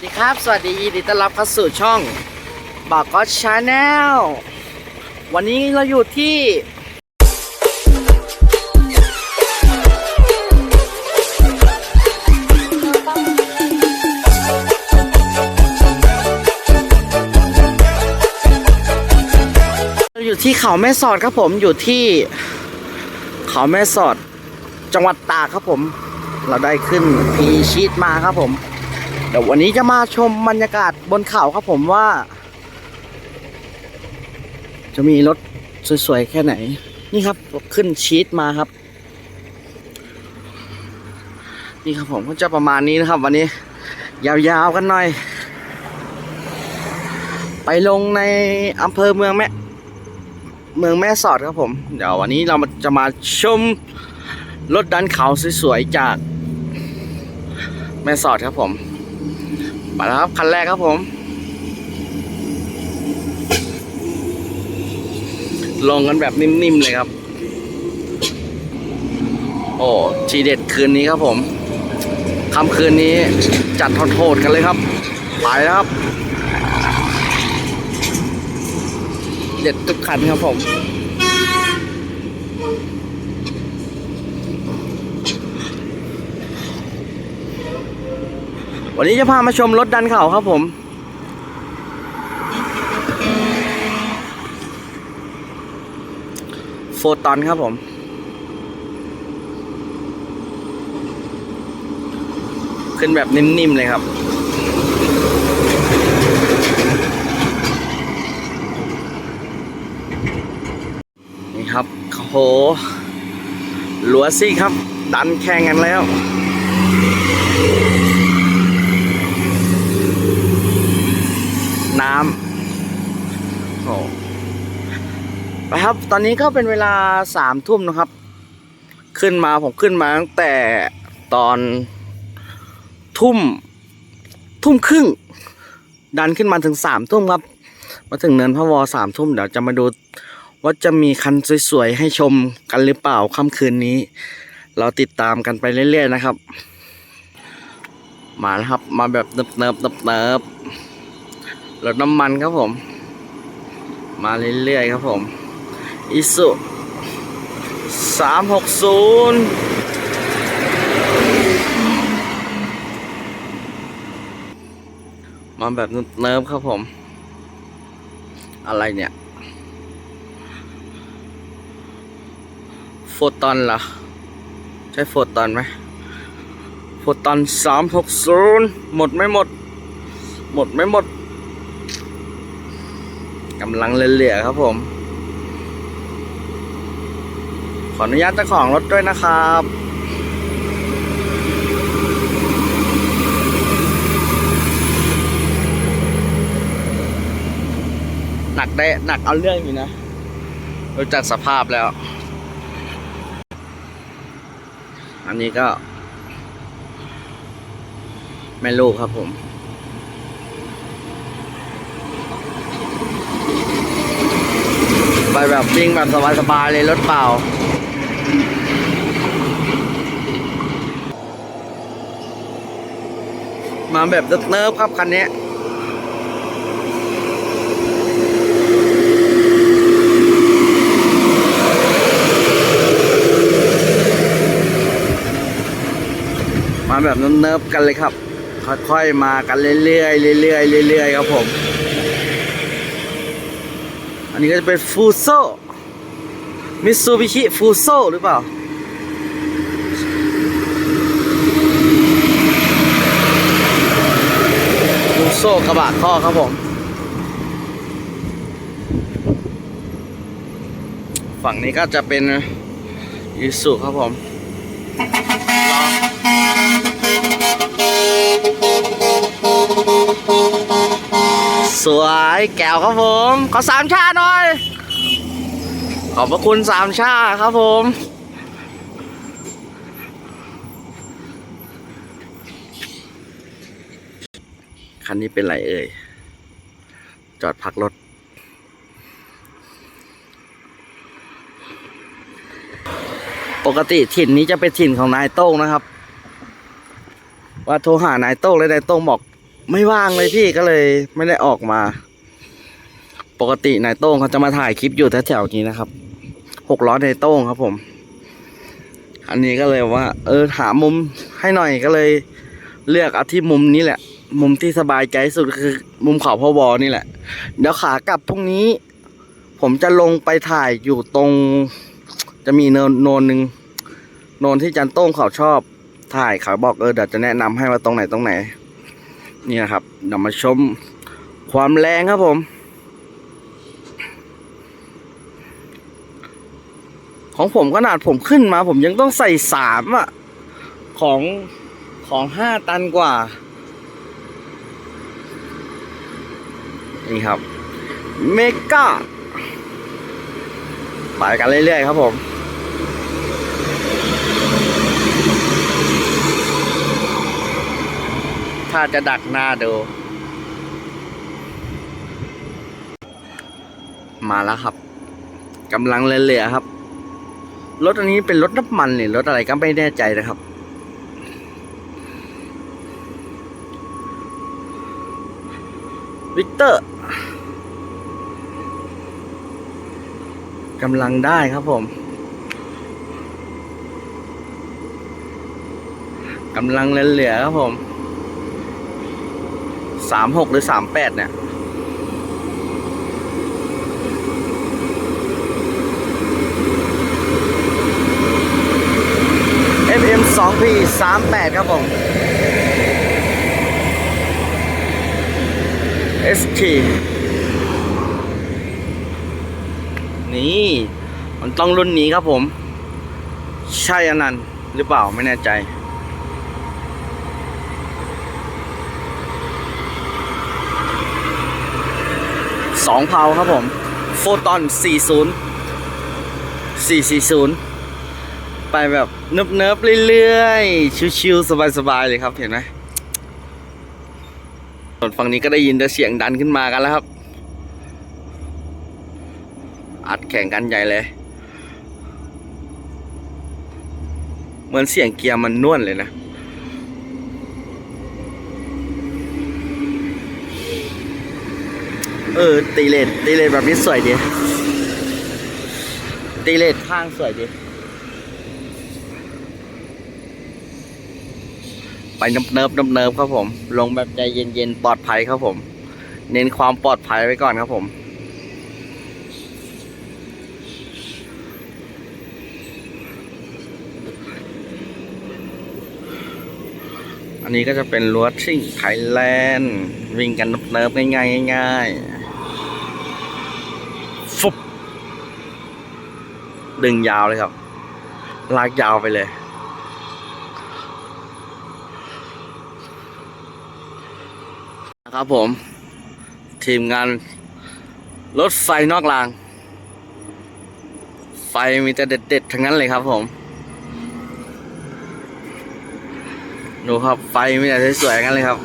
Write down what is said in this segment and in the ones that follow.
วัสดีครับ สวัสดียินดีต้อนรับเข้าสู่ช่องบอกก็ชาแนลวันนี้เราอยู่ที่ เราอยู่ที่เขาแม่สอดครับผมอยู่ที่ เขาแม่สอดจังหวัดตากครับผม เราได้ขึ้นพีชีตมาครับผม เดี๋ยววันนี้จะมาชมบรรยากาศบนเขาครับผมว่า จะมีรถสวยๆ แค่ไหน นี่ครับขึ้นชีตมาครับ นี่ครับผมก็จะประมาณนี้นะครับวันนี้ ยาวๆกันหน่อย ไปลงในอำเภอเมืองแม่เมืองแม่สอดครับผม เดี๋ยววันนี้เราจะมาชมรถดันเขาสวยๆจากแม่สอดครับผม มาแล้วครับคันแรกครับผม ลงกันแบบนิ่มๆเลยครับ โอ้ทีเด็ดคืนนี้ครับผมค่ำคืนนี้จัดโหดๆกันเลยครับ ไปแล้วครับ เด็ดทุกคันครับผม วันนี้จะพามาชมรถดันเข่าครับผม โฟตอนครับผม ขึ้นแบบนิ่มๆเลยครับนี่ครับโอ้โหหลัวซี่ครับ ดันแข่งกันแล้ว น้ำโอ้ไปครับ ตอนนี้ก็เป็นเวลาสามทุ่มนะครับ ขึ้นมาผมขึ้นมาตั้งแต่ตอนทุ่มทุ่มครึ่ง ดันขึ้นมาถึงสามทุ่มครับ มาถึงเนินพระวอสามทุ่มเดี๋ยวจะมาดูว่าจะมีคันสวยๆให้ชมกันหรือเปล่าค่ำคืนนี้ เราติดตามกันไปเรื่อยๆนะครับ มาแล้วครับ มาแบบเนิบเนิบเนิบเนิบ รถน้ำมันครับผม มาเรื่อยๆครับผมอิสุสามหกศูนย์มาแบบเนิบๆครับผม อะไรเนี่ยโฟตอนเหรอ ใช่โฟตอนไหมโฟตอนสามหกศูนย์หมดไม่หมด หมดไม่หมด กำลังเหลือๆครับผม ขออนุญาตเจ้าของรถด้วยนะครับหนักได้หนักเอาเรื่องอยู่นะรู้จักสภาพแล้ว อันนี้ก็ แม่ลูกครับผม ไปแบบวิ่งแบบสบายๆเลยรถเปล่ามาแบบเนิร์ฟครับคันนี้มาแบบเนิบๆกันเลยครับ ค่อยๆมากันเรื่อยๆเรื่อยๆเรื่อยๆครับผม นนี้ก็จะเป็นฟูโซมิซูบิชิฟูโซหรือเปล่า ฟูโซกระบะท่อครับผม ฝั่งนี้ก็จะเป็นยูสุครับผม สวยแก้วครับผม ขอสามชาหน่อย ขอบพระคุณสามชาครับผมคันนี้เป็นไรเอ่ย จอดพักรถ ปกติถิ่นนี้จะเป็นถิ่นของนายโต้งนะครับ ว่าโทรหานายโต้งแล้วนายโต้งบอก ไม่ว่างเลยพี่ก็เลยไม่ได้ออกมา ปกตินายโต้งเขาจะมาถ่ายคลิปอยู่แถวๆนี้นะครับหกล้อนายโต้งครับผม อันนี้ก็เลยว่า เออหามุมให้หน่อยก็เลย เลือกเอาที่มุมนี้แหละ มุมที่สบายใจสุดคือ มุมเขาพ่อบอนี่แหละ เดี๋ยวขากลับพรุ่งนี้ ผมจะลงไปถ่ายอยู่ตรง จะมีเนินโนนหนึ่งโนนที่จันโต้งเขาชอบ ถ่ายเขาบอกเออเดี๋ยวจะแนะนำให้ว่าตรงไหนตรงไหน นี่นะครับเดี๋ยวมาชมความแรงครับผม ของผมขนาดผมขึ้นมา ผมยังต้องใส่สามอะของของห้าตันกว่า นี่ครับ เมกาไปกันเรื่อยๆครับผมาจะดักหน้าดูมาแล้วครับกำลังเหลือๆครับ รถอันนี้เป็นรถน้ำมันหรือรถอะไรก็ไม่แน่ใจนะครับ วิกเตอร์กำลังได้ครับผมกำลังเหลือๆครับผม สามหกหรือสามแปดเนี่ย FM 2 P 3 8ครับผม ST นี่ มันต้องรุ่นนี้ครับผม ใช่อันนั้นหรือเปล่าไม่แน่ใจ สองเพาครับผมโฟตอน40 440 ไปแบบเนิบเนิบๆเรื่อยๆ ชิวๆสบายๆเลยครับเห็นไหมส่วนฝั่งนี้ก็ได้ยินแต่เสียงดันขึ้นมากันแล้วครับ อัดแข่งกันใหญ่เลย เหมือนเสียงเกียร์มันน่วนเลยนะ เออ ตีเลนตีเลนแบบนี้สวยดี ตีเลนข้างสวยดี ไปเนิบเนิบๆเนิบครับผม ลงแบบใจเย็นๆ ปลอดภัยครับผม เน้นความปลอดภัยไว้ก่อนครับผมอันนี้ก็จะเป็นรั้วชิ่งไทยแลนด์วิ่งกันเนิบๆง่ายๆง่ายๆ ฟุบดึงยาวเลยครับ ลากยาวไปเลย นะครับผม ทีมงาน รถไฟนอกราง ไฟมีแต่เด็ดๆ ทั้งนั้นเลยครับผม ดูครับ ไฟมีแต่สวยๆกันเลยครับ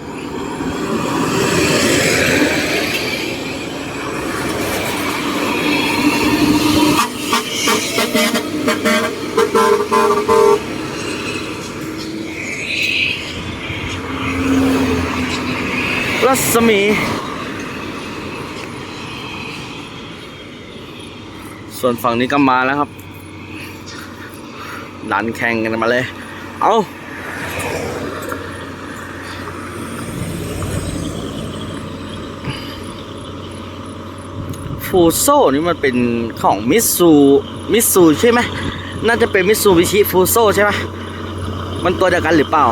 รัศมี ส่วนฝั่งนี้ก็มาแล้วครับ ดันแข่งกันมาเลย เอา ฟูโซนี่มันเป็นของมิตซูมิตซูใช่ไหมน่าจะเป็นมิตซูบิชิฟูโซใช่ไหมมันตัวเดียวกันหรือเปล่า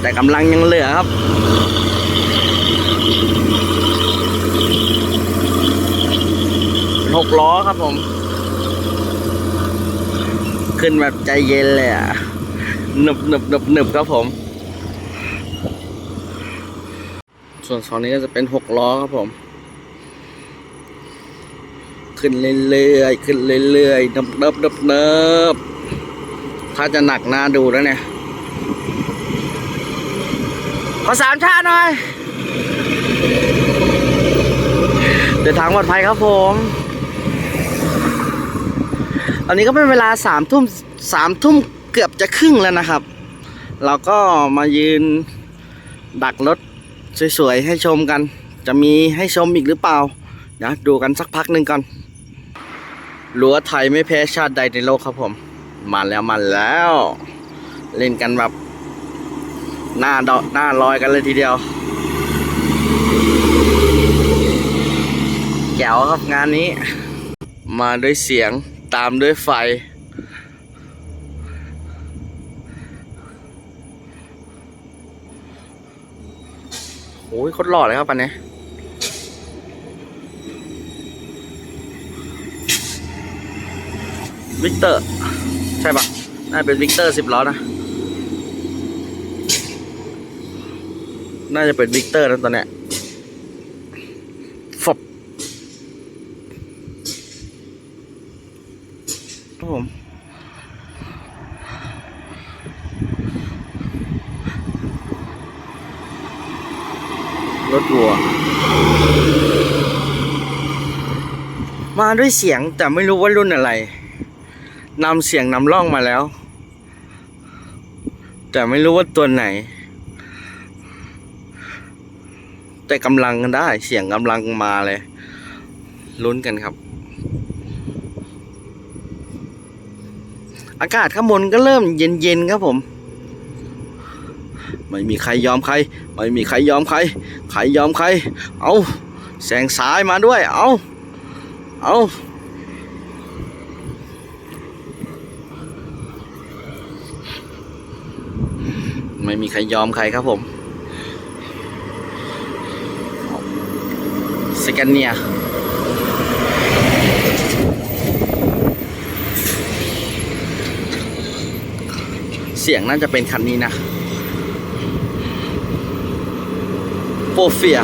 แต่กำลังยังเหลือครับหกล้อครับผม ขึ้นแบบใจเย็นเลยอะหนึบหนึบหนึบหนึบครับผม ส่วนสองนี้ก็จะเป็นหกล้อครับผม ขึ้นเรื่อยๆขึ้นเรื่อยๆเนิบเนิบเนิบเนิบถ้าจะหนักหน้าดูแล้วเนี่ย ขอสามชาหน่อย เดินทางปลอดภัยครับผมตอนนี้ก็เป็นเวลาสามทุ่มสามทุ่มเกือบจะครึ่งแล้วนะครับ เราก็มายืนดักรถสวยๆให้ชมกัน จะมีให้ชมอีกหรือเปล่าเดี๋ยวดูกันสักพักหนึ่งก่อน รั้วไทยไม่แพ้ชาติใดในโลกครับผม มาแล้วมาแล้ว เล่นกันแบบหน้าดอหน้าลอยกันเลยทีเดียวแจ๋วครับงานนี้ มาด้วยเสียงตามด้วยไฟ โอ้ยโคตรหล่อเลยครับปันนี้ วิกเตอร์ ใช่ปะน่าเป็นวิกเตอร์สิบล้อนะ น่าจะเป็นวิกเตอร์นะตอนเนี้ยฟบครับผมรถวัว มาด้วยเสียงแต่ไม่รู้ว่ารุ่นอะไร นำเสียงนำร่องมาแล้ว แต่ไม่รู้ว่าตัวไหน แต่กำลังกันได้เสียงกำลังมาเลยลุ้นกันครับ อากาศข้างบนก็เริ่มเย็นๆครับผม ไม่มีใครยอมใคร ไม่มีใครยอมใคร ใครยอมใคร เอาแสงซ้ายมาด้วย เอาเอา ไม่มีใครยอมใครครับผมสแกนเนียเสียงน่าจะเป็นคันนี้นะโปเฟีย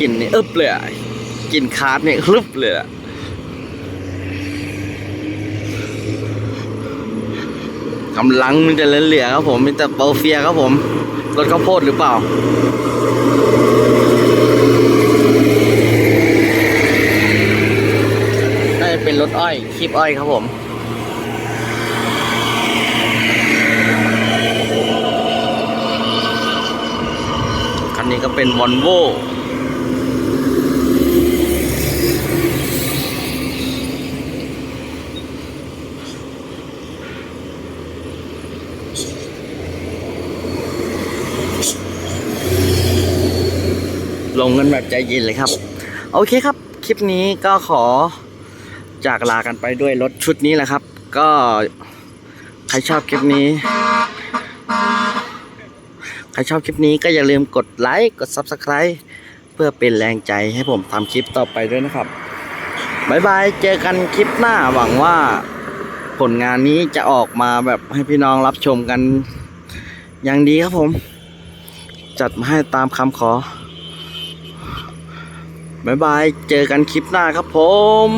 กลิ่นนี่อึบเลยอะกลิ่นคาร์ดเนี่ยอึบเลยอะ กำลังมันจะเหลือครับผมมีแต่โปเฟียครับผมรถข้าวโพดหรือเปล่าน่าจะเป็นรถอ้อยคีบอ้อยครับผมคันนี้ก็เป็นวอลโว ลงกันแบบใจเย็นเลยครับ โอเคครับ คลิปนี้ก็ขอจากลากันไปด้วยรถชุดนี้แหละครับ ก็ใครชอบคลิปนี้ ใครชอบคลิปนี้ก็อย่าลืมกดไลค์กด Subscribe เพื่อเป็นแรงใจให้ผมทำคลิปต่อไปด้วยนะครับบายบายเจอกันคลิปหน้าหวังว่าผลงานนี้จะออกมาแบบให้พี่น้องรับชมกันอย่างดีครับผม จัดมาให้ตามคำขอ บ๊ายบาย เจอกันคลิปหน้าครับผม